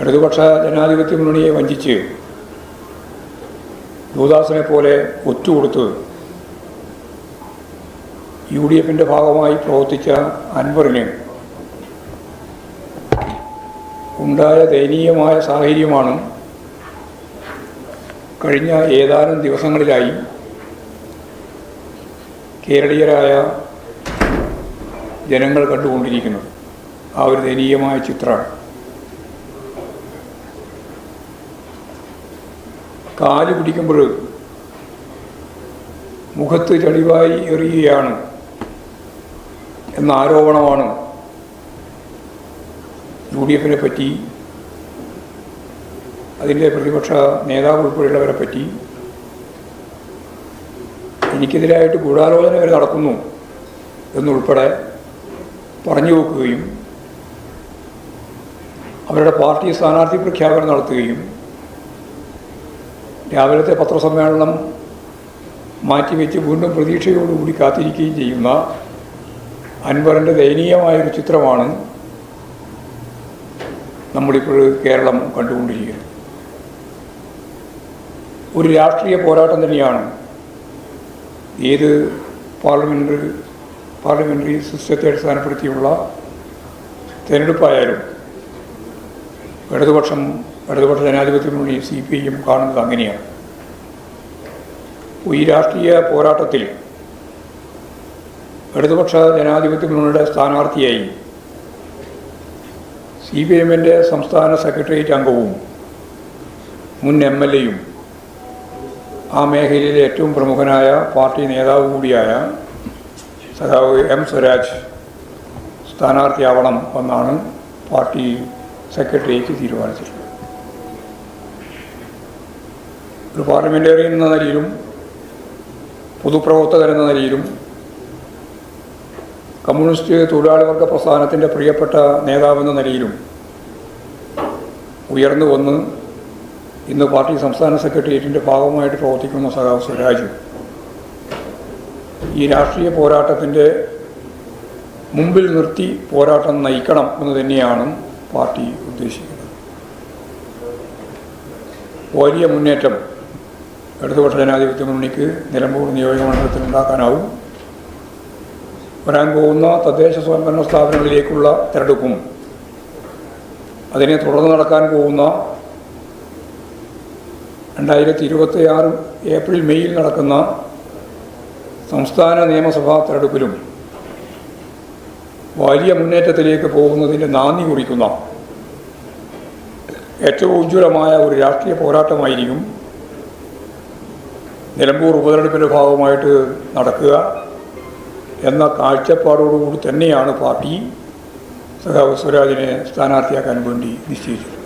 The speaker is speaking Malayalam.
ഇടതുപക്ഷ ജനാധിപത്യ മുന്നണിയെ വഞ്ചിച്ച് ദൂദാസിനെ പോലെ ഒറ്റുകൊടുത്ത് യു ഡി എഫിന്റെ ഭാഗമായി പ്രവർത്തിച്ച അൻവറിന് ഉണ്ടായ ദയനീയമായ സാഹചര്യമാണ് കഴിഞ്ഞ ഏതാനും ദിവസങ്ങളിലായി കേരളീയരായ ജനങ്ങൾ കണ്ടുകൊണ്ടിരിക്കുന്നത്. ആ ഒരു ദയനീയമായ ചിത്രമാണ്. കാൽ പിടിക്കുമ്പോൾ മുഖത്ത് ചളിവായി എറിയുകയാണ് എന്ന ആരോപണമാണ് യു ഡി എഫിനെ പറ്റി അതിന്റെ പ്രതിപക്ഷ നേതാവ് ഉൾപ്പെടെയുള്ളവരെ പറ്റി എനിക്കെതിരായിട്ട് ഗൂഢാലോചന വരെ നടക്കുന്നു എന്നുൾപ്പെടെ പറഞ്ഞു വെക്കുകയും അവരുടെ പാർട്ടി സ്ഥാനാർത്ഥി പ്രഖ്യാപനം നടത്തുകയും രാവിലത്തെ പത്രസമ്മേളനം മാറ്റിവെച്ച് വീണ്ടും പ്രതീക്ഷയോടുകൂടി കാത്തിരിക്കുകയും ചെയ്യുന്ന അൻവറിന്റെ ദയനീയമായൊരു ചിത്രമാണ് നമ്മളിപ്പോൾ കേരളം കണ്ടുകൊണ്ടിരിക്കുന്നത്. ഒരു രാഷ്ട്രീയ പോരാട്ടം തന്നെയാണ്. ഏത് പാർലമെന്ററി പാർലമെന്ററി സിസ്റ്റത്തെ അടിസ്ഥാനപ്പെടുത്തിയുള്ള തിരഞ്ഞെടുപ്പായാലും ഇടതുപക്ഷം ഇടതുപക്ഷ ജനാധിപത്യ മുന്നണി സി പി ഐയും കാണുന്നത് അങ്ങനെയാണ്. ഈ രാഷ്ട്രീയ പോരാട്ടത്തിൽ ഇടതുപക്ഷ ജനാധിപത്യ മുന്നണിയുടെ സ്ഥാനാർത്ഥിയായി സി പി എമ്മിന്റെ സംസ്ഥാന സെക്രട്ടേറിയറ്റ് അംഗവും മുൻ എം എൽ എയും ആ മേഖലയിലെ ഏറ്റവും പ്രമുഖനായ പാർട്ടി നേതാവ് കൂടിയായ സഖാവ് എം സ്വരാജ് സ്ഥാനാർത്ഥിയാവണം എന്നാണ് പാർട്ടി സെക്രട്ടേറിയറ്റ് തീരുമാനിച്ചിട്ടുള്ളത്. ഒരു പാർലമെന്റേറിയൻ എന്ന നിലയിലും പൊതുപ്രവർത്തകൻ എന്ന നിലയിലും കമ്മ്യൂണിസ്റ്റ് തൊഴിലാളി പ്രസ്ഥാനത്തിന്റെ പ്രിയപ്പെട്ട നേതാവെന്ന നിലയിലും ഉയർന്നു വന്ന് ഇന്ന് പാർട്ടി സംസ്ഥാന സെക്രട്ടേറിയറ്റിന്റെ ഭാഗമായിട്ട് പ്രവർത്തിക്കുന്ന സഖാവ് സ്വരാജ് ഈ രാഷ്ട്രീയ പോരാട്ടത്തിന്റെ മുമ്പിൽ നിർത്തി പോരാട്ടം നയിക്കണം എന്ന് തന്നെയാണ് പാർട്ടി ഉദ്ദേശിക്കുന്നത്. വലിയ മുന്നേറ്റം. ഇടതുപക്ഷ ജനാധിപത്യ മുന്നണിക്ക് നിലമ്പൂർ നിയോജക മണ്ഡലത്തിൽ ഉണ്ടാക്കാനാവും. വരാൻ പോകുന്ന തദ്ദേശ സ്വയംഭരണ സ്ഥാപനങ്ങളിലേക്കുള്ള തിരഞ്ഞെടുപ്പും അതിനെ തുടർന്ന് നടക്കാൻ പോകുന്ന രണ്ടായിരത്തി ഇരുപത്തി ആറ് ഏപ്രിൽ മെയ്യിൽ നടക്കുന്ന സംസ്ഥാന നിയമസഭാ തിരഞ്ഞെടുപ്പിലും വലിയ മുന്നേറ്റത്തിലേക്ക് പോകുന്നതിന്റെ നാന്ദി കുറിക്കുന്ന ഏറ്റവും ഉജ്ജ്വലമായ ഒരു രാഷ്ട്രീയ പോരാട്ടമായിരിക്കും നിലമ്പൂർ ഉപതെരഞ്ഞെടുപ്പിന്റെ ഭാഗമായിട്ട് നടക്കുക എന്ന കാഴ്ചപ്പാടോടുകൂടി തന്നെയാണ് പാർട്ടി സഖാവ് സ്വരാജിനെ സ്ഥാനാർത്ഥിയാക്കാൻ വേണ്ടി നിശ്ചയിച്ചത്.